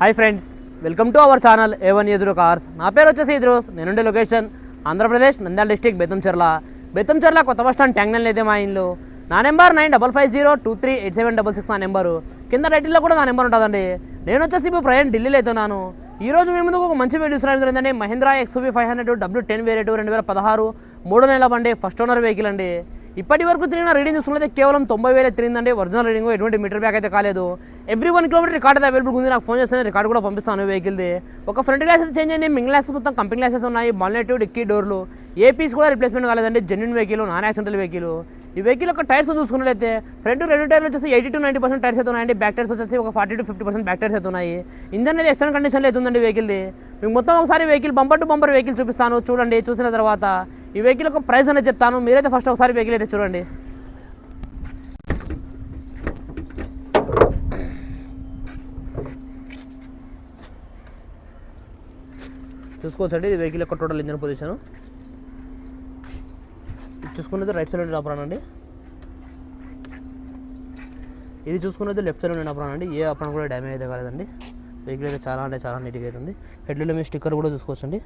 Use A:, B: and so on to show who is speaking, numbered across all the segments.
A: Hi friends welcome to our channel A one Eduru cars నా పేరు వచ్చేసి ఎదురోస్ నేనుండే లొకేషన్ ఆంధ్రప్రదేశ్ నంద్యాల డిస్టిక్ బెత్తంచెర్ల బెత్తంచెర్ల కొత్త బస్ స్టాండ్ ట్యాంగ్నల్ అయితే మా ఇల్లు. నా number nine double five zero two three eight seven double six నా నెంబరు. కింద టైటిల్లో కూడా నా నెంబర్ ఉంటుందండి. నేను వచ్చేసి ఇప్పుడు ప్రయాణం ఢిల్లీలో అవుతున్నాను. ఈ రోజు మేము ముందుకు ఒక మంచి వీడియో రావడం జరిగిందండి Mahindra XUV five hundred W ten variant రెండు వేల పదహారు మూడు నెలల బండి ఫస్ట్ ఓనర్ వెహికల్ అండి. ఇప్పటి వరకు తిరిగిన రీడింగ్ చూసుకుంటే కేవలం తొంభై వేలే తిరిగిందండి. ఒరిజినల్ రీడింగ్ ఎటువంటి మీటర్ బ్యాక్ అయితే కాలేదు. Every one kilometre record available ఉంది నాకు ఫోన్ చేస్తే రికార్డ్ కూడా పంపిస్తాను వెహికల్ది ఒక ఫ్రంట్ గ్లాస్ చేంజ్ అయింది మింగ్ గ్లాసెస్ మొత్తం కంపెనీ గ్లాసెస్ ఉన్నాయి బాల్నెట్ డిక్కీ డోర్లు ఏ పీస్ కూడా రిప్లేస్మెంట్ కాలేదండి genuine vehicle non accidental vehicle ఈ వెహికల్ యొక్క టైర్స్ చూసుకున్నట్లయితే ఫ్రంట్ రెండు టైర్లు వచ్చేసి eighty to ninety percent tyres అయితే బ్యాక్ టైర్స్ వచ్చేసి ఒక forty to fifty percent back tyres అయితే ఉన్నాయి. ఇంజన్ అనేది ఎక్స్టర్నల్ కండిషన్లో అవుతుందండి వెహికల్ది మీకు మొత్తం ఒకసారి vehicle bumper to bumper vehicle చూపిస్తాను చూడండి చూసిన తర్వాత. ఈ వెహికల్ యొక్క ప్రైస్ అనేది చెప్తాను మీరైతే ఫస్ట్ ఒకసారి వెహికల్ అయితే చూడండి. చూసుకోవచ్చండి ఇది వెహికల్ యొక్క టోటల్ ఇంజన్ పొజిషన్ చూసుకున్నది రైట్ సైడ్ ఉండే అప్రాన్ అండి. ఇది చూసుకున్నది లెఫ్ట్ సైడ్ ఉండే అప్రాన్ అండి. ఏ అప్రాన్ కూడా డ్యామేజ్ అయితే కాలేదండి. వెహికల్ అయితే చాలా అంటే చాలా నీట్గా అవుతుంది హెడ్లో మీ స్టిక్కర్ కూడా చూసుకోవచ్చండి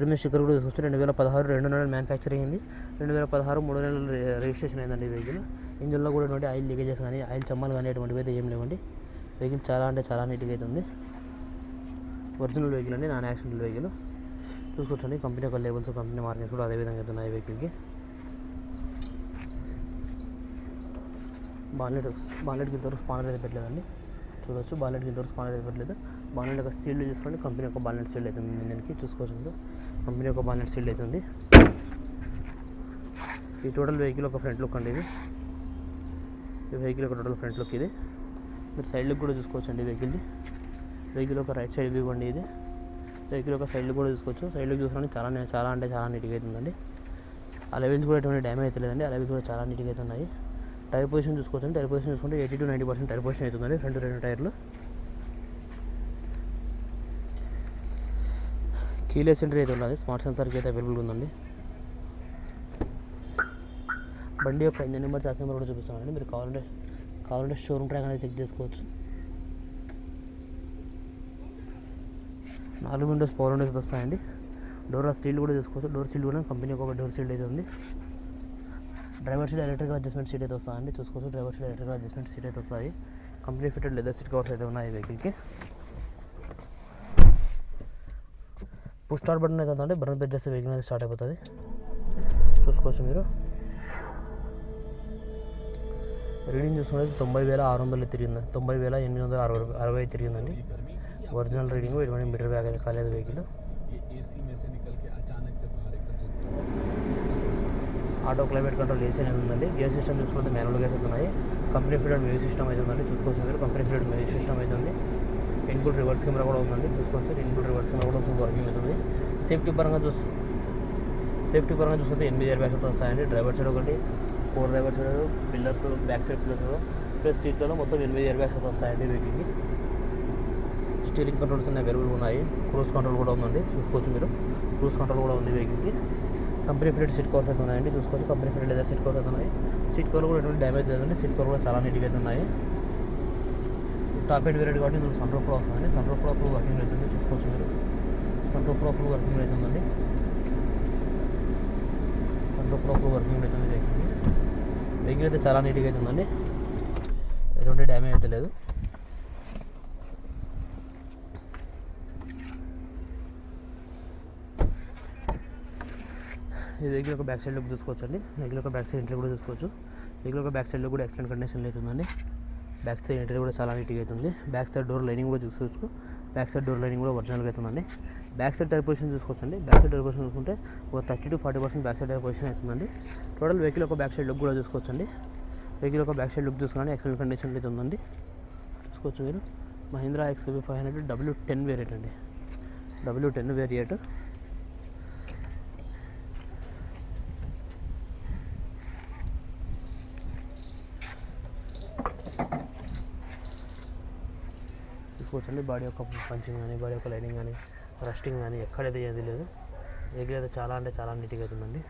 A: రిమే స్టిక్కర్ కూడా చూసుకోవచ్చు. రెండు వేల పదహారు రెండు నెలలు మ్యానుఫ్యాక్చరింగ్ అయింది. రెండు వేల పదహారు మూడు నెలలు రిజిస్ట్రేషన్ అయిందండి ఈ వెహికల్ ఇంజిన్లో కూడా ఎటువంటి ఆయిల్ లీకేజెస్ కానీ ఆయిల్ చమ్మలు కానీ అటువంటివి అయితే ఏం లేవండి. వెహికల్ చాలా అంటే చాలా నీట్గా అవుతుంది ఒరిజినల్ వెహికల్ అండి నాన్ యాక్సిడెంటల్ వెహికల్. చూసుకోవచ్చండి కంపెనీ యొక్క లేబుల్స్ కంపెనీ మార్కెట్స్ కూడా అదే విధంగా అయితే ఉన్నాయి ఈ వెహికల్కి. బాలెట్ బాలెట్కి ఇంతవరకు స్పానర్ అయితే పెట్టలేదండి. చూడొచ్చు బాలెట్కి ఇంతవరకు స్పానర్ అయితే పెట్టలేదు. బాలెట్ యొక్క సీల్డ్ చూసుకోండి కంపెనీ యొక్క బాలెట్ సీల్డ్ అవుతుంది ఇంజన్కి చూసుకోవచ్చు కంపెనీ యొక్క బాలెట్ సీల్డ్ అవుతుంది ఈ టోటల్ వెహికల్ ఒక ఫ్రంట్ లుక్ అండి ఇది. ఈ వెహికల్ ఒక టోటల్ ఫ్రంట్ లుక్ ఇది. మీరు సైడ్ లుక్ కూడా చూసుకోవచ్చండి వెహికల్ది. వెహికల్ ఒక రైట్ సైడ్ వ్యూ అండి ఇది. వెహికల్ ఒక సైడ్ కూడా చూసుకోవచ్చు సైడ్లో లుక్ చాలా చాలా అంటే చాలా నీట్గా అవుతుందండి ఆ లెవెల్స్ కూడా ఎటువంటి డ్యామేజ్ అయితే లేదండి ఆ లెవెల్స్ కూడా చాలా నీట్గా అయితే ఉన్నాయి టైర్ పొజిషన్ చూసుకోవచ్చు టైర్ పొజిషన్ చూసుకుంటే eighty to ninety percent tyre position అవుతుందండి. ఫ్రంట్ రెండు టైర్లు. కీలెస్ ఎంట్రీ అయితే ఉన్నది. స్మార్ట్ సెన్సార్కి అయితే అవైలబుల్గా ఉందండి. బండి యొక్క ఇంజన్ నెంబర్ చార్జ్ నెంబర్ కూడా చూపిస్తానండి మీరు కావాలంటే కావాలంటే షోరూమ్ ట్రాక్ అనేది చెక్ చేసుకోవచ్చు. నాలుగు విండోస్ పవర్ విండోస్ వస్తాయండి. డోర్ స్టీల్ కూడా చూసుకోవచ్చు. డోర్ సీల్ కూడా కంపెనీ ఒక డోర్ సీల్ అయితే ఉంది. Driver seat electrical adjustment seat అయితే వస్తాయండి. చూసుకోవచ్చు. Driver seat electrical adjustment seat అయితే వస్తాయి. Company fitted leather seat covers అయితే ఉన్నాయి వెహికల్కి పుష్ స్టార్ట్ బటన్ అయితే ఉందండి. బటన్ ప్రెస్ చేస్తే వెహికల్ అనేది స్టార్ట్ అయిపోతుంది. చూసుకోవచ్చు మీరు. రీడింగ్ చూసుకుంటే తొంభై వేల ఆరు వందలు తిరిగింది. తొంభై వేల ఎనిమిది వందల అరవై అరవై తిరిగిందండి. ఒరిజినల్ రీడింగ్ ఎటువంటి మీటర్ బ్యాగ్ అయితే కాలేదు వెహికల్
B: एसी में से निकल के अचानक से बाहर एकदम
A: ఆటో క్లైమేట్ కంట్రోల్ ఏసీ అనేది ఉందండి గేర్ సిస్టమ్ చూసుకుంటే మాన్యువల్ గేర్స్ అయితే ఉన్నాయి కంపెనీ ఫిటెడ్ మ్యూజిక్ సిస్టమ్ అయితే ఉందండి చూసుకోవచ్చు మీరు కంపెనీ ఫిటెడ్ మ్యూజిక్ సిస్టమ్ అయితే ఉంది ఇన్పుట్ రివర్స్ కెమెరా కూడా ఉందండి చూసుకోవచ్చు ఇన్పుట్ రివర్స్ కెమెరా కూడా ఫుల్ వర్కింగ్ అవుతుంది సేఫ్టీ పరంగా చూసు సేఫ్టీ పరంగా చూసుకుంటే ఎనిమిది ఇయర్ బ్యాగ్స్ అయితే వస్తాయండి డ్రైవర్ సైడ్ ఒకటి four driver side pillar back side pillar plus సీట్లలో మొత్తం ఎనిమిది ఇయర్ బ్యాగ్స్ అయితే వస్తాయండి వీటికి స్టీరింగ్ కంట్రోల్స్ అన్ని అవైలబుల్ ఉన్నాయి. క్రూజ్ కంట్రోల్ కూడా ఉందండి చూసుకోవచ్చు మీరు. క్రూజ్ కంట్రోల్ కూడా ఉంది వెహికల్కి. కంపెనీ ఫిటెడ్ సీట్ కవర్స్ అయితే ఉన్నాయండి. చూసుకోవచ్చు. Company fitted leather seat covers అయితే ఉన్నాయి. సీట్ కవర్ కూడా ఎటువంటి డ్యామేజ్ లేదండి. సీట్ కవర్ కూడా చాలా నీట్గా అయితే ఉన్నాయి. టాప్ ఎండ్ వేరియట్ కాబట్టి ఇందులో సన్ రూఫ్ కూడా వస్తుందండి. సన్ రూఫ్ కూడా ఫుల్ వర్కింగ్ అవుతుంది చూసుకోవచ్చు మీరు. సన్ రూఫ్ కూడా ఫుల్ వర్కింగ్ అవుతుందండి సన్ రూఫ్ కూడా ఫుల్ వర్కింగ్ అవుతుంది వెహికల్ వెహికల్ అయితే చాలా నీట్గా అయితే ఉందండి. ఎటువంటి డ్యామేజ్ అయితే లేదు. ఈ వెహికల్ ఒక బ్యాక్ సైడ్ లుక్ చూసుకోవచ్చు అండి దగ్గర ఒక బ్యాక్ సైడ్ ఎంట్రీ కూడా చూసుకోవచ్చు వెహికల్ ఒక బ్యాక్ సైడ్ కూడా ఎక్సలెంట్ కండిషన్లో అవుతుందండి బ్యాక్ సైడ్ ఎంట్రీ కూడా చాలా నీట్గా అవుతుంది బ్యాక్ సైడ్ డోర్ లైనింగ్ కూడా చూసుకోవచ్చు బ్యాక్ సైడ్ డోర్ లైనింగ్ కూడా ఒరిజినల్గా అవుతుందండి బ్యాక్ సైడ్ టైర్ పొజిషన్ చూసుకోవచ్చు అండి బ్యాక్ సైడ్ టైర్ పొజిషన్ చూసుకుంటే ఒక thirty to forty percent back side tyre position అవుతుందండి టోటల్ వెహికల్ ఒక బ్యాక్ సైడ్ లుక్ కూడా చూసుకోవచ్చు అండి వెహికల్ ఒక బ్యాక్ సైడ్ లుక్ చూసుకోండి ఎక్సలెంట్ కండిషన్ అవుతుందండి చూసుకోవచ్చు మీరు Mahindra XUV five hundred W ten variant అండి డబ్ల్యూ టెన్ వేరియట్ చూసుకోవచ్చండి బాడీ యొక్క పంచింగ్ కానీ బాడీ యొక్క లైనింగ్ కానీ రస్టింగ్ కానీ ఎక్కడైతే ఏది లేదు. వెహికల్ చాలా అంటే చాలా నీట్గా అవుతుందండి.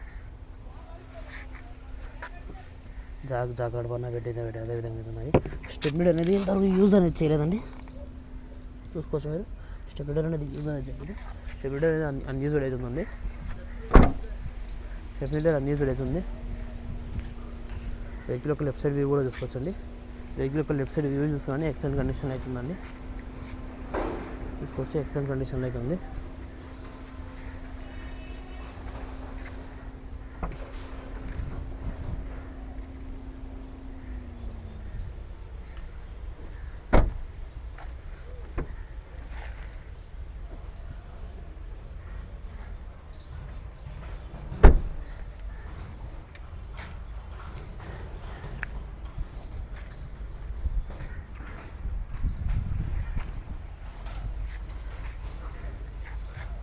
A: జాగ్ జాగ్ గడపన్న పెట్టి పెట్టి అదే విధంగా అవుతున్నాయి ఉన్నాయి. స్టెప్ మీటర్ అనేది ఇంతవరకు యూజ్ అనేది చేయలేదండి. చూసుకోవచ్చు మీరు. స్టెప్ మీటర్ అనేది యూజ్ అనేది చేయలేదు. స్టెప్ మీటర్ అనేది అన్యూజ్డ్ అవుతుందండి స్టెప్ మీటర్ అన్యూజ్డ్ అవుతుంది వెహికల్ యొక్క లెఫ్ట్ సైడ్ వ్యూ కూడా చూసుకోవచ్చండి. వెహికల్ యొక్క లెఫ్ట్ సైడ్ వ్యూ చూసుకొని ఎక్సలెంట్ కండిషన్ అవుతుందండి తీసుకొచ్చి ఎక్సలెంట్ కండిషన్లో అయితే ఉంది.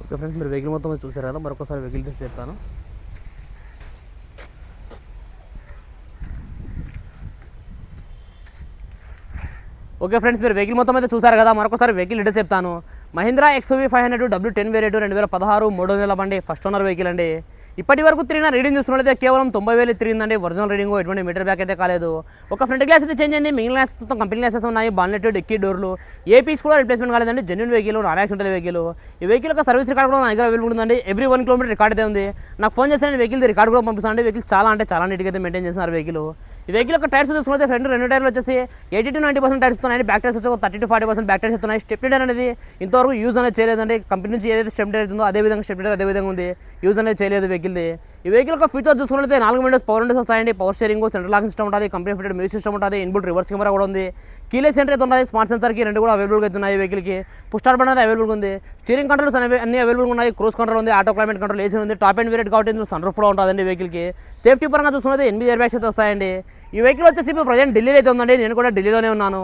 A: ఓకే ఫ్రెండ్స్ మీరు వెహికల్ మొత్తం చూసారు కదా మరొకసారి వెహికల్ టెస్ట్ చెప్తాను ఓకే ఫ్రెండ్స్ మీరు వెహికల్ మొత్తం అయితే చూసారు కదా మరొకసారి వెహికల్ డీటెయిల్స్ చెప్తాను Mahindra XUV five hundred W ten variant రెండు వేల పదహారు మూడు వందల బండి ఫస్ట్ ఓనర్ వెహికల్ అండి. ఇప్పటి వరకు తిరిగిన రీడింగ్ చూసినట్లయితే కేవలం తొంభై వేలు తిరిగిందండి. ఒరిజినల్ రీడింగ్ ఎటువంటి మీటర్ బ్యాక్ అయితే కాలేదు. ఒక ఫ్రంట్ గ్లాస్ అయితే చేంజ్ అయింది. మిగిలిన గ్లాస్ మొత్తం కంపెనీ గ్లాసెస్ ఉన్నాయి. బాన్లెట్ డిక్కీ డోర్లు ఏ పీస్ కూడా రిప్లేస్మెంట్ కాలేదండి. Genuine vehicle non accidental vehicle ఈ వెహికల్ యొక్క సర్వీస్ రికార్డ్ కూడా నా దగ్గర అవైలబుల్ ఉందండి. ఎవ్రీ వన్ కిలోమీటర్ రికార్డ్ అయితే ఉంది. నాకు ఫోన్ చేస్తే నేను వెహికల్ రికార్డ్ కూడా పంపిస్తాను వెహికల్ చాలా అంటే చాలా నీట్గా అయితే మెయింటైన్ చేస్తున్నారు వెహికల్ ఈ వెహికల్ యొక్క టైర్స్ చూసుకుంటే ఫ్రంట్ రెండు టైర్లు వచ్చేసి eighty to ninety percent tyres ఉన్నాయి బ్యాక్ టైర్స్ వచ్చి ఒక thirty to forty percent back tyres ఉన్నాయి స్టెప్ అనేది అనేది ఇంతవరకు యూజ్ అనేది చేయలేదండి. కంపెనీ నుంచి ఏదైతే స్టెప్ టైర్ ఉందో అదే విధంగా స్టెప్ టైర్ అదే విధంగా ఉంది. యూజ్ అనేది చేయలేదు వెహికల్ది ఈ వెహికల్ యొక్క ఫీచర్ చూసుకున్నట్లయితే నాలుగు విండోస్ పవర్ విండోస్ వస్తాయండి. Power steering central lock system ఉంటుంది కంపెనీ ఫిటెడ్ మ్యూజిక్ సిస్టమ్ ఉంటుంది ఇన్బుల్ రివర్స్ కెమెరా కూడా ఉంది. కీలే సెంటర్ అయితే ఉన్నాయి స్మార్ట్ సెన్సర్కి రెండు కూడా అవైలబుల్గా అవుతున్నాయి ఉన్నాయి వెహికల్కి పుష్ స్టార్ట్ అనేది అవైలబుల్గా ఉంది. స్టీరింగ్ కంట్రోల్స్ అనేవి అన్ని అవైలబుల్గా ఉన్నాయి. క్రూస్ కంట్రోల్ ఉంది ఆటో క్లైమేట్ కంట్రోల్ ఏసీ ఉంది టాప్ అండ్ వేరియట్ కాబట్టి ఇందులో సన్ కూడా ఉంటుందండి వెహికల్కి సేఫ్టీ పరంగా చూసుకున్నది ఎనిమిది ఎయిర్ బ్యాగ్స్ అయితే వస్తాయండి. ఈ వెహికల్ వచ్చేసి ఇప్పుడు ప్రజెంట్ ఢిల్లీలో అయితే ఉందండి. నేను కూడా ఢిల్లీలోనే ఉన్నాను.